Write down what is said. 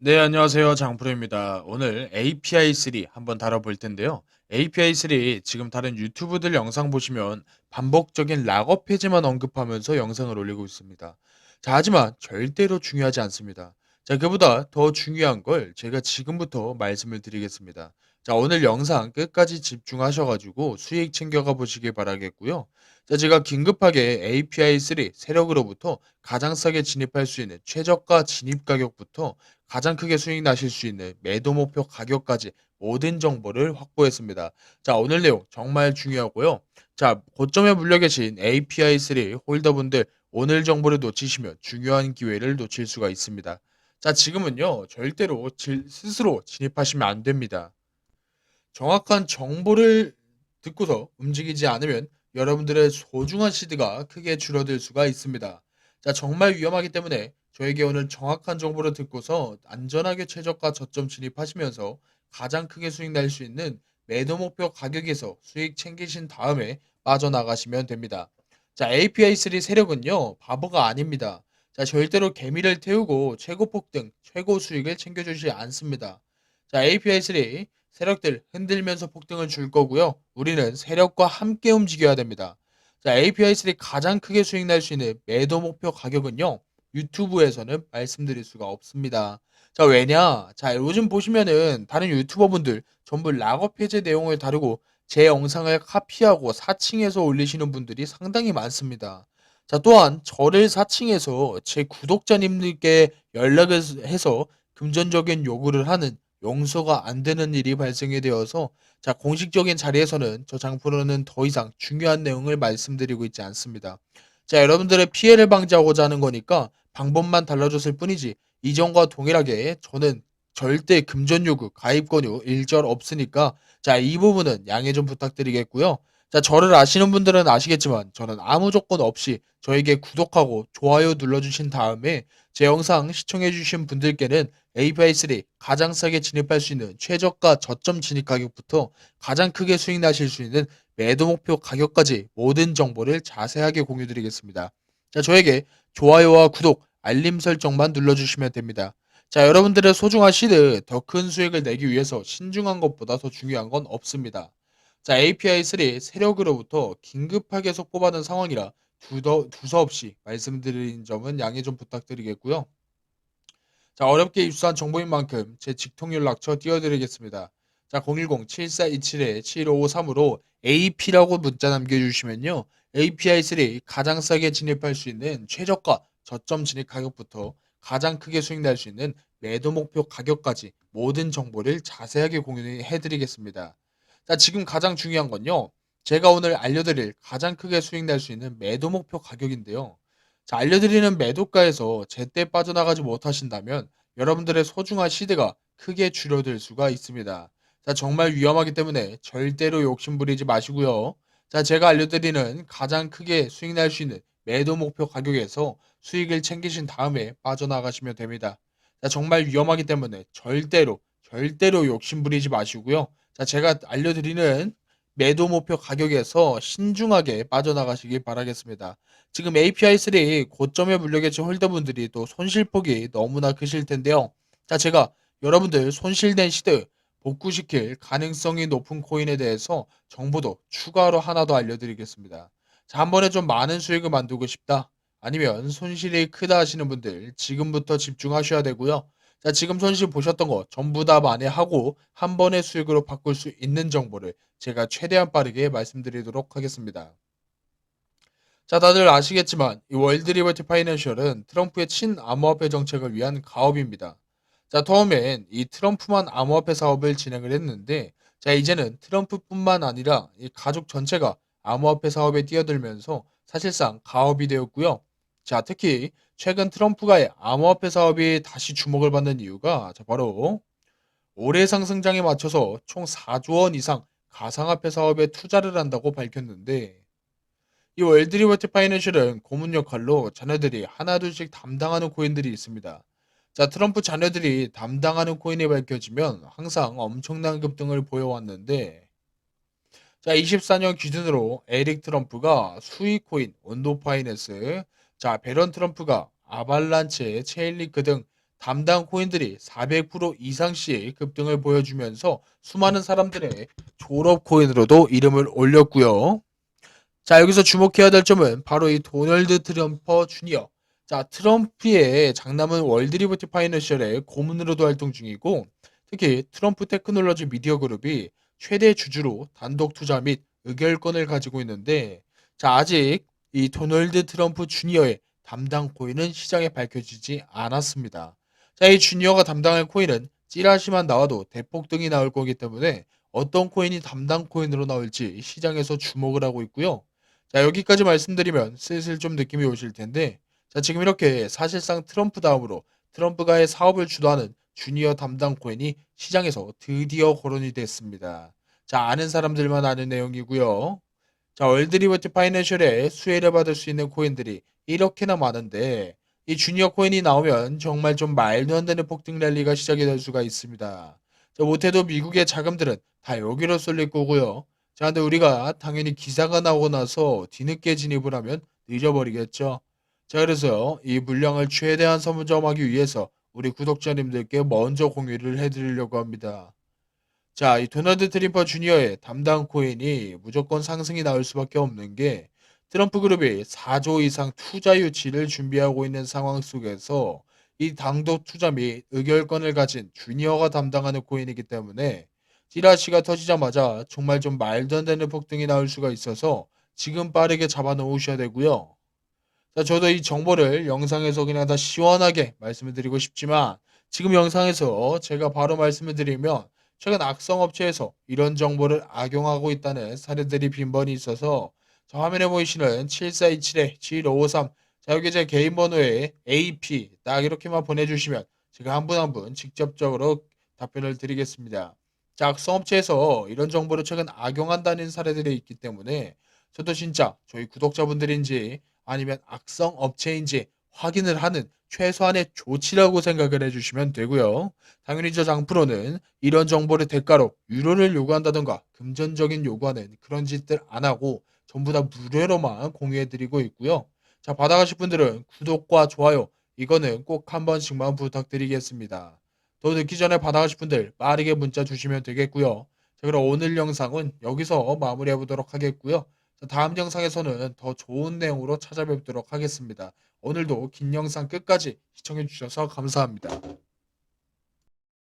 네, 안녕하세요. 장프로입니다. 오늘 API3 한번 다뤄볼 텐데요. API3 지금 다른 유튜브들 영상 보시면 반복적인 락업 페이지만 언급하면서 영상을 올리고 있습니다. 자, 하지만 절대로 중요하지 않습니다. 자, 그보다 더 중요한 걸 제가 지금부터 말씀을 드리겠습니다. 자, 오늘 영상 끝까지 집중하셔가지고 수익 챙겨가 보시길 바라겠고요. 자, 제가 긴급하게 API3 세력으로부터 가장 싸게 진입할 수 있는 최저가 진입 가격부터 가장 크게 수익 나실 수 있는 매도 목표 가격까지 모든 정보를 확보했습니다. 자, 오늘 내용 정말 중요하고요. 자, 고점에 물려 계신 API3 홀더분들 오늘 정보를 놓치시면 중요한 기회를 놓칠 수가 있습니다. 자, 지금은요, 절대로 질- 스스로 진입하시면 안 됩니다. 정확한 정보를 듣고서 움직이지 않으면 여러분들의 소중한 시드가 크게 줄어들 수가 있습니다. 자, 정말 위험하기 때문에 저에게 오늘 정확한 정보를 듣고서 안전하게 최저가 저점 진입하시면서 가장 크게 수익 날 수 있는 매도 목표 가격에서 수익 챙기신 다음에 빠져나가시면 됩니다. 자, API3 세력은요, 바보가 아닙니다. 자, 절대로 개미를 태우고 최고 폭 등, 최고 수익을 챙겨주지 않습니다. 자, API3 세력들 흔들면서 폭등을 줄 거고요. 우리는 세력과 함께 움직여야 됩니다. 자, API3 가장 크게 수익 날 수 있는 매도 목표 가격은요. 유튜브에서는 말씀드릴 수가 없습니다. 자, 왜냐? 자, 요즘 보시면은 다른 유튜버분들 전부 락업 해제 내용을 다루고 제 영상을 카피하고 사칭해서 올리시는 분들이 상당히 많습니다. 자, 또한 저를 사칭해서 제 구독자님들께 연락을 해서 금전적인 요구를 하는 용서가 안 되는 일이 발생이 되어서 자, 공식적인 자리에서는 저 장프로는 더 이상 중요한 내용을 말씀드리고 있지 않습니다. 자, 여러분들의 피해를 방지하고자 하는 거니까 방법만 달라졌을 뿐이지 이전과 동일하게 저는 절대 금전 요구, 가입 권유 일절 없으니까 자, 이 부분은 양해 좀 부탁드리겠고요. 자, 저를 아시는 분들은 아시겠지만 저는 아무 조건 없이 저에게 구독하고 좋아요 눌러주신 다음에 제 영상 시청해주신 분들께는 API3 가장 싸게 진입할 수 있는 최저가 저점 진입 가격부터 가장 크게 수익 나실 수 있는 매도 목표 가격까지 모든 정보를 자세하게 공유드리겠습니다. 자, 저에게 좋아요와 구독, 알림 설정만 눌러주시면 됩니다. 자, 여러분들의 소중한 시드 더 큰 수익을 내기 위해서 신중한 것보다 더 중요한 건 없습니다. 자, API3 세력으로부터 긴급하게 속보받은 상황이라 두더, 두서없이 말씀드린 점은 양해 좀 부탁드리겠고요. 자, 어렵게 입수한 정보인 만큼 제 직통 연락처 띄워드리겠습니다. 자, 010-7427-7553으로 AP라고 문자 남겨주시면요. API3 가장 싸게 진입할 수 있는 최저가 저점 진입 가격부터 가장 크게 수익 날 수 있는 매도 목표 가격까지 모든 정보를 자세하게 공유해 드리겠습니다. 자, 지금 가장 중요한 건요. 제가 오늘 알려드릴 가장 크게 수익 날 수 있는 매도 목표 가격인데요. 자, 알려드리는 매도가에서 제때 빠져나가지 못하신다면 여러분들의 소중한 시대가 크게 줄어들 수가 있습니다. 자, 정말 위험하기 때문에 절대로 욕심부리지 마시고요. 자, 제가 알려드리는 가장 크게 수익 날 수 있는 매도 목표 가격에서 수익을 챙기신 다음에 빠져나가시면 됩니다. 자, 정말 위험하기 때문에 절대로, 절대로 욕심부리지 마시고요. 자, 제가 알려드리는 매도 목표 가격에서 신중하게 빠져나가시길 바라겠습니다. 지금 API3 고점에 물려 계신 홀더분들이 또 손실폭이 너무나 크실 텐데요. 자, 제가 여러분들 손실된 시드 복구시킬 가능성이 높은 코인에 대해서 정보도 추가로 하나 더 알려드리겠습니다. 자, 한 번에 좀 많은 수익을 만들고 싶다. 아니면 손실이 크다 하시는 분들 지금부터 집중하셔야 되고요. 자, 지금 손실 보셨던 거 전부 다 만회하고 한 번의 수익으로 바꿀 수 있는 정보를 제가 최대한 빠르게 말씀드리도록 하겠습니다. 자, 다들 아시겠지만 이 월드 리버티 파이낸셜은 트럼프의 친암호화폐 정책을 위한 가업입니다. 자, 처음엔 이 트럼프만 암호화폐 사업을 진행을 했는데 자, 이제는 트럼프뿐만 아니라 이 가족 전체가 암호화폐 사업에 뛰어들면서 사실상 가업이 되었고요. 자, 특히 최근 트럼프가의 암호화폐 사업이 다시 주목을 받는 이유가 자, 바로 올해 상승장에 맞춰서 총 4조 원 이상 가상화폐 사업에 투자를 한다고 밝혔는데 이 월드리버티 파이낸셜은 고문 역할로 자녀들이 하나둘씩 담당하는 코인들이 있습니다. 자, 트럼프 자녀들이 담당하는 코인이 밝혀지면 항상 엄청난 급등을 보여왔는데, 자, 24년 기준으로 에릭 트럼프가 수익 코인, 온도 파이낸스, 자, 베런 트럼프가 아발란체, 체인리크 등 담당 코인들이 400% 이상씩 급등을 보여주면서 수많은 사람들의 졸업 코인으로도 이름을 올렸고요. 자, 여기서 주목해야 될 점은 바로 이 도널드 트럼퍼 주니어. 자, 트럼프의 장남은 월드리버티 파이낸셜의 고문으로도 활동 중이고, 특히 트럼프 테크놀로지 미디어 그룹이 최대 주주로 단독 투자 및 의결권을 가지고 있는데, 자, 아직 이 도널드 트럼프 주니어의 담당 코인은 시장에 밝혀지지 않았습니다. 자, 이 주니어가 담당할 코인은 찌라시만 나와도 대폭등이 나올 거기 때문에 어떤 코인이 담당 코인으로 나올지 시장에서 주목을 하고 있고요. 자, 여기까지 말씀드리면 슬슬 좀 느낌이 오실 텐데, 자, 지금 이렇게 사실상 트럼프 다음으로 트럼프가의 사업을 주도하는 주니어 담당 코인이 시장에서 드디어 거론이 됐습니다. 자, 아는 사람들만 아는 내용이고요. 자, 월드리버티 파이낸셜에 수혜를 받을 수 있는 코인들이 이렇게나 많은데, 이 주니어 코인이 나오면 정말 좀 말도 안 되는 폭등 랠리가 시작이 될 수가 있습니다. 자, 못해도 미국의 자금들은 다 여기로 쏠릴 거고요. 자, 근데 우리가 당연히 기사가 나오고 나서 뒤늦게 진입을 하면 늦어버리겠죠. 자, 그래서 이 물량을 최대한 선점하기 위해서 우리 구독자님들께 먼저 공유를 해드리려고 합니다. 자, 이 도널드 트럼프 주니어의 담당 코인이 무조건 상승이 나올 수밖에 없는 게 트럼프 그룹이 4조 이상 투자 유치를 준비하고 있는 상황 속에서 이 당독 투자 및 의결권을 가진 주니어가 담당하는 코인이기 때문에 찌라시가 터지자마자 정말 좀 말도 안 되는 폭등이 나올 수가 있어서 지금 빠르게 잡아 놓으셔야 되고요. 자, 저도 이 정보를 영상에서 그냥 다 시원하게 말씀을 드리고 싶지만 지금 영상에서 제가 바로 말씀을 드리면 최근 악성 업체에서 이런 정보를 악용하고 있다는 사례들이 빈번히 있어서 자, 화면에 보이시는 7427-7553 자, 여기 제 개인 번호에 AP 딱 이렇게만 보내주시면 제가 한 분 한 분 직접적으로 답변을 드리겠습니다. 자, 악성 업체에서 이런 정보를 최근 악용한다는 사례들이 있기 때문에 저도 진짜 저희 구독자분들인지 아니면 악성 업체인지 확인을 하는 최소한의 조치라고 생각을 해주시면 되고요. 당연히 저 장프로는 이런 정보를 대가로 유료를 요구한다던가 금전적인 요구하는 그런 짓들 안 하고 전부 다 무료로만 공유해드리고 있고요. 자, 받아가실 분들은 구독과 좋아요 이거는 꼭 한 번씩만 부탁드리겠습니다. 더 늦기 전에 받아가실 분들 빠르게 문자 주시면 되겠고요. 자, 그럼 오늘 영상은 여기서 마무리해 보도록 하겠고요. 자, 다음 영상에서는 더 좋은 내용으로 찾아뵙도록 하겠습니다. 오늘도 긴 영상 끝까지 시청해 주셔서 감사합니다.